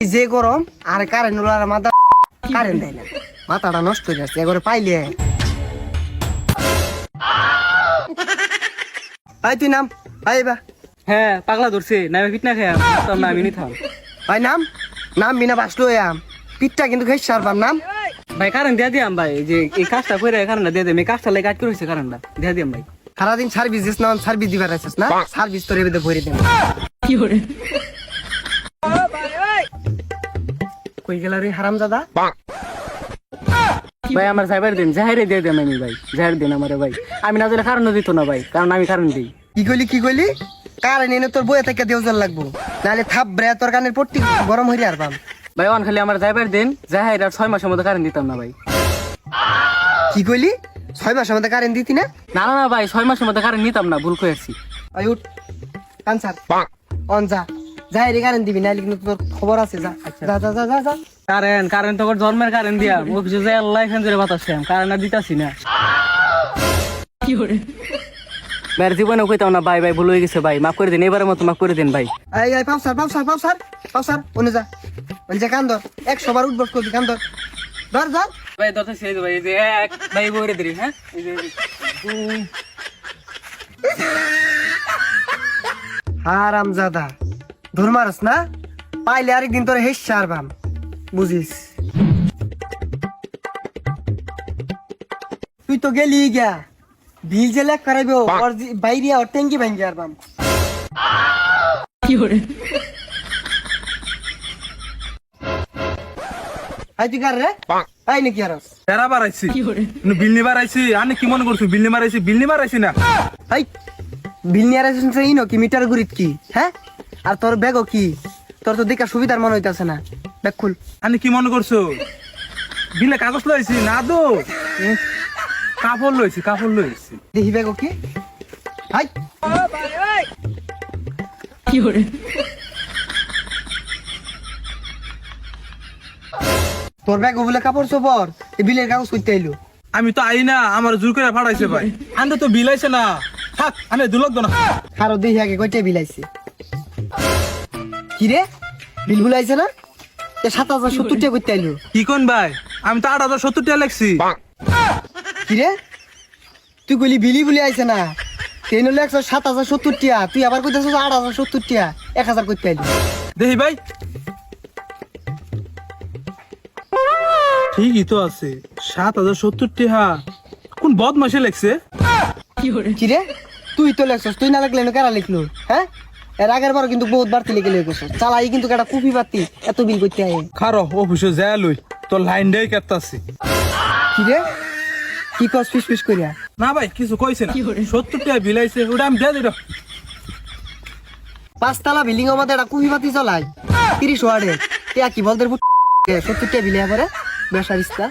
যে গরম আর কারেন্ট উলার মাথা কারেন্ট দেয় না। মাথাটা নষ্ট হয়ে যাচ্ছে এবারে পাইলে। ভাই তুই নাম? ভাই বা হ্যাঁ পাগলা ধরছে নামে ফিট না খেয়ে তোর নাম আমি নিতাম। ভাই নাম? নাম বিনা বাসলো আম। পিঠটা কিন্তু খেয়ে সারবাম নাম? ভাই কারণ দিয়া দিয়াম ভাই। যে এই কাজটা করে কারণটা দিয়ে দিম। এই কাজটা লাগে কাজ করেছে কারণটা দিয়া দিয়াম ভাই। সারাদিন সার্ভিস দিস না সার্ভিস দিবার আছিস না? সার্ভিস তোর এবার ভরে দেব কই গেল রে হারাম দাদা ভাই আমার সাইবার দিন জাহেরে দিয়ে দেন আমি ভাই জাহের দিন আমার ভাই। আমি না দিলে কারণ দিত না ভাই কারণ আমি কারণ দিই। কি কইলি কি কইলি? কারেন্ট এনে তোর বইয়ে থেকে দেওয়ার লাগবো। নাহলে থাপ ব্রে তোর কানের পট্টি গরম হইরে আর পাম। ভাই অন খালি আমার যাইবার দিন জাহের আর ছয় মাসের মধ্যে কারণ দিতাম না ভাই। কি কইলি? ছয় মাসের মধ্যে কারেন্ট দিতি না? না না না ভাই ছয় মাসের মধ্যে কারণ নিতাম না ভুল করে আসছি ওই উঠ আনসার অন যা। যাই রে কারেন্ট দিবি নাহলে কিন্তু তোর খবর আছে যা। যা যা যা যা যা। কারেন্ট কারেন্ট তো জন্মের কারেন্ট দিয়া। অফিসে যাই আল্লাহ এখান থেকে বাতাস খাম কারেন্ট আর দিতাছি না। ভাইয়ের জীবনে কইতাম না ভাই ভাই ভুল হয়ে গেছে ভাই মাফ করে দিন এবারের মতো মাফ করে দিন ভাই। এই এই পাউসার পাউসার পাউসার পাউসার ওনে যা। ওই যে কান ধর। একশো বার উঠবস করবি কান ধর। ধর ধর। ভাই ছেড়ে দে ভাই এই যে এক ভাই বইরে দিন হ্যাঁ? এই যে দুই হারাম জাদা ধর মারস না? পাইলে আরেকদিন তোর হেস সারবাম। বুঝিস? তুই তো গেলি গিয়া। বিল লেখ করাইবে ওর বাইরে ওর ট্যাঙ্কি ভাঙ্গি আরবাম। আই তুই কার রে? আই নাকি আরস? তেরা বাড়াইছি। বিল্লি বাড়াইছি আনে কি মনে করছ বিল্লি মারাইছি বিল্লি মারাইছি না? হাই বিল নো কি মিটার গুরিত কি? হ্যাঁ? আর তোর ব্যাগও কি? তোর তো দেখা সুবিধার মনে হইতাছে না। ব্যাগ খুল। আনে কি মনে করছ? বিলে কাগজ লইছি না তো? কাপড় লইছি কাপড় লইছি। দেখি ব্যাগও কি? হাই! তোর ব্যাগ বলে কাপড় চোপড় এই বিলের কাগজ করতে আইলো। আমি তো আই না আমার জোর করে ফাড়াইছে ভাই। আন্ডে তো বিলাইছে না। থাক আনে দুলক না খারো দেখি আগে কয়টা বিল আইছে। কি রে বিল বুলাইছে না? এ সাত হাজার সত্তর টাকা করতে আইলো। কি কোন ভাই? আমি তো আট হাজার সত্তর টাকা লেখছি। কি রে তুই কইলি বিলি বলে আইছে না। ট্রেন হলো একশো সাত হাজার সত্তর টিয়া তুই আবার কইতেছ আট হাজার সত্তর টিয়া এক হাজার করতে আইলি। দেখি ভাই। ঠিকই তো আছে। সাত হাজার সত্তর টাকা। কোন বদমাসে লেখছে? কি রে তুই তো লেখছস তুই না লিখলে কারা লিখলো? হ্যাঁ? এর আগের বার কিন্তু বহুত বাড়তি লিখে লিখেছ চালাই কিন্তু একটা কুপি বাতি এত বিল করতে আয়। খারো অফিসে যায় লই তোর লাইন দেই কেতাছি কি রে? কি কস ফিস ফিস করিয়া? না ভাই কিছু কইছে না। সত্তর টাকা বিলাইছে ওটা আমি দিয়ে দিল। পাঁচতলা বিল্ডিং এর মধ্যে একটা কুপি বাতি চলাই। তিরিশ ওয়ার্ডে টিয়া কি বলতে সত্তর টিয়া বিলিয়া করে বেসারিস্তা।